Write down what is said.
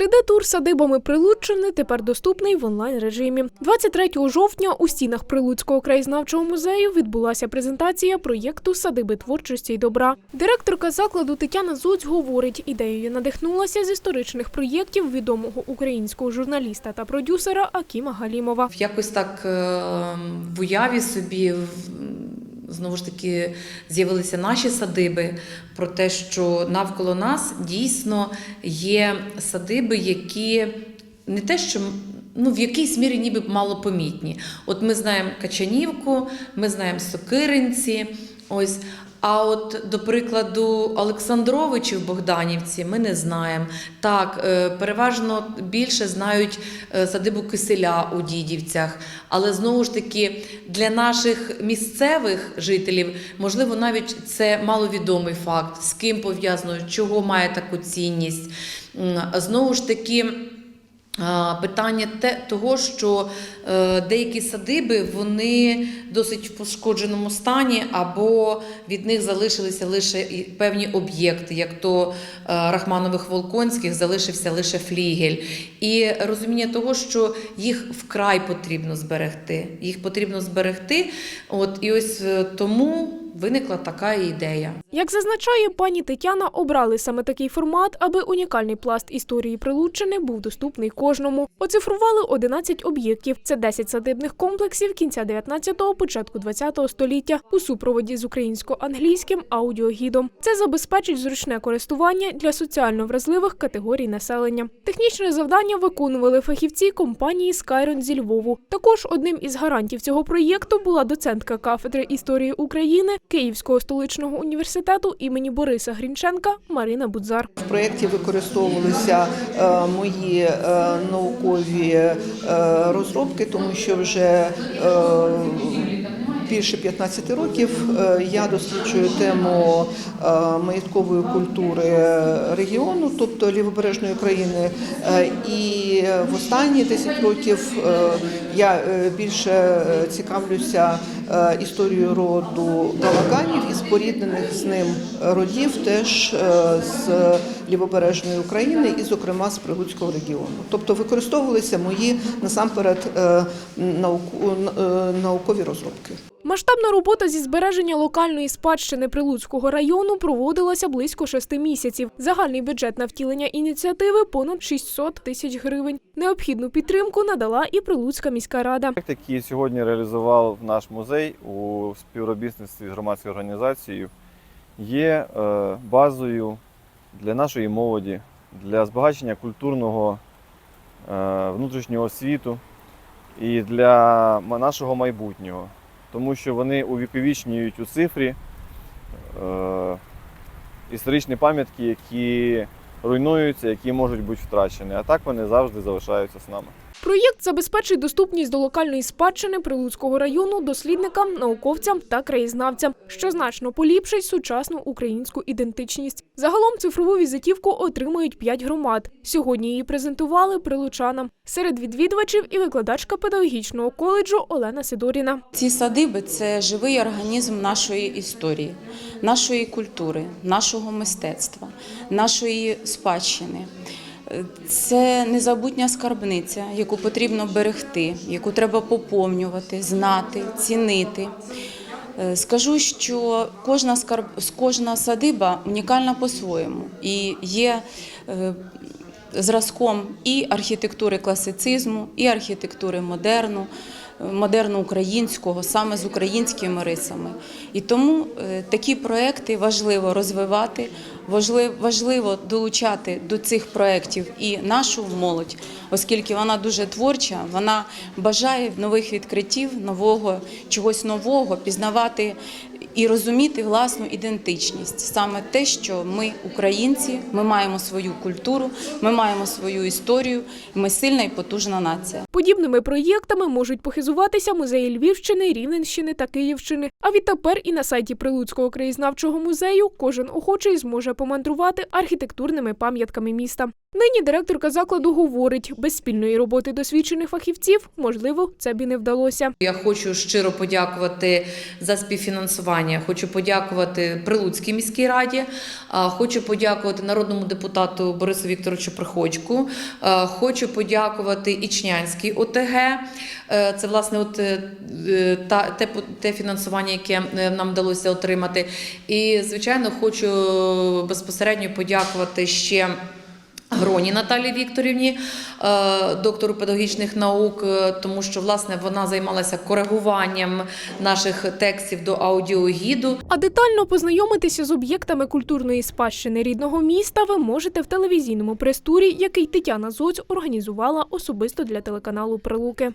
3D-тур садибами Прилуччини тепер доступний в онлайн режимі. 23 жовтня у стінах Прилуцького краєзнавчого музею відбулася презентація проєкту Садиби творчості й добра. Директорка закладу Тетяна Зуць говорить, ідеєю надихнулася з історичних проєктів відомого українського журналіста та продюсера Акіма Галімова. Якось так е, в уяві собі знову ж таки з'явилися наші садиби про те, що навколо нас дійсно є садиби, які не те, що ну, в якійсь мірі ніби малопомітні. От ми знаємо Качанівку, ми знаємо Сокиринці. Ось. А от, до прикладу, Олександровичів в Богданівці ми не знаємо. Так, е, переважно більше знають е, садибу Киселя у Дідівцях. Але знову ж таки, для наших місцевих жителів, можливо, навіть це маловідомий факт, з ким пов'язано, чого має таку цінність. Знову ж таки. Питання того, що е, деякі садиби вони досить в пошкодженому стані, або від них залишилися лише певні об'єкти, як то е, Рахманових Волконських залишився лише флігель. І розуміння того, що їх вкрай потрібно зберегти. Їх потрібно зберегти. От і ось е, тому виникла така ідея. Як зазначає пані Тетяна, обрали саме такий формат, аби унікальний пласт історії Прилуччини був доступний кожному. Оцифрували 11 об'єктів. Це 10 садибних комплексів кінця 19-го, початку 20-го століття у супроводі з українсько-англійським аудіогідом. Це забезпечить зручне користування для соціально вразливих категорій населення. Технічне завдання виконували фахівці компанії Скайрон зі Львову. Також одним із гарантів цього проєкту була доцентка кафедри історії України Київського столичного університету імені Бориса Грінченка Марина Будзар. В проєкті використовувалися е, мої е, наукові е, розробки, тому що вже більше 15 років я досліджую тему маєткової культури регіону, тобто лівобережної України. Е, І в останні 10 років я більше цікавлюся е, історією роду Галаганів і споріднених з ним родів теж е, з лівобережної України і, зокрема, з Пригудського регіону. Тобто використовувалися мої насамперед е, наукові розробки. Масштабна робота зі збереження локальної спадщини Прилуцького району проводилася близько шести місяців. Загальний бюджет на втілення ініціативи понад 600 тисяч гривень. Необхідну підтримку надала і Прилуцька міська рада. Проект, який сьогодні реалізував наш музей у співробітництві з громадською організацією, є е, базою для нашої молоді, для збагачення культурного е, внутрішнього світу і для нашого майбутнього, тому що вони увіковічнюють у цифрі е, історичні пам'ятки, які руйнуються, які можуть бути втрачені. А так вони завжди залишаються з нами. Проєкт забезпечить доступність до локальної спадщини Прилуцького району дослідникам, науковцям та краєзнавцям, що значно поліпшить сучасну українську ідентичність. Загалом цифрову візитівку отримають п'ять громад. Сьогодні її презентували прилучанам. Серед відвідувачів і викладачка педагогічного коледжу Олена Сидоріна. Ці садиби це живий організм нашої історії, нашої культури, нашого мистецтва, нашої спадщини. Це незабутня скарбниця, яку потрібно берегти, яку треба поповнювати, знати, цінити. Е, Скажу, що кожна скарб, кожна садиба унікальна по-своєму і є е, зразком і архітектури класицизму, і архітектури модерну, модерну українського, саме з українськими рисами. І тому е, такі проекти важливо розвивати, важливо долучати до цих проєктів і нашу молодь, оскільки вона дуже творча, вона бажає нових відкриттів, нового чогось нового, пізнавати і розуміти власну ідентичність, саме те, що ми українці, ми маємо свою культуру, ми маємо свою історію, ми сильна і потужна нація. Подібними проєктами можуть похизуватися музеї Львівщини, Рівненщини та Київщини. А відтепер і на сайті Прилуцького краєзнавчого музею кожен охочий зможе помандрувати архітектурними пам'ятками міста. Нині директорка закладу говорить, без спільної роботи досвідчених фахівців, можливо, це б і не вдалося. Я хочу щиро подякувати за співфінансування використання. Хочу подякувати Прилуцькій міській раді, хочу подякувати народному депутату Борису Вікторовичу Приходьку, хочу подякувати Ічнянській ОТГ. Е, Це власне от е, та те, те фінансування, яке е, нам вдалося отримати. І звичайно, хочу безпосередньо подякувати ще. Гроні Наталі Вікторівні, е, доктору педагогічних наук, е, тому що власне вона займалася коригуванням наших текстів до аудіогіду. А детально познайомитися з об'єктами культурної спадщини рідного міста ви можете в телевізійному прес-турі, який Тетяна Зоць організувала особисто для телеканалу Прилуки.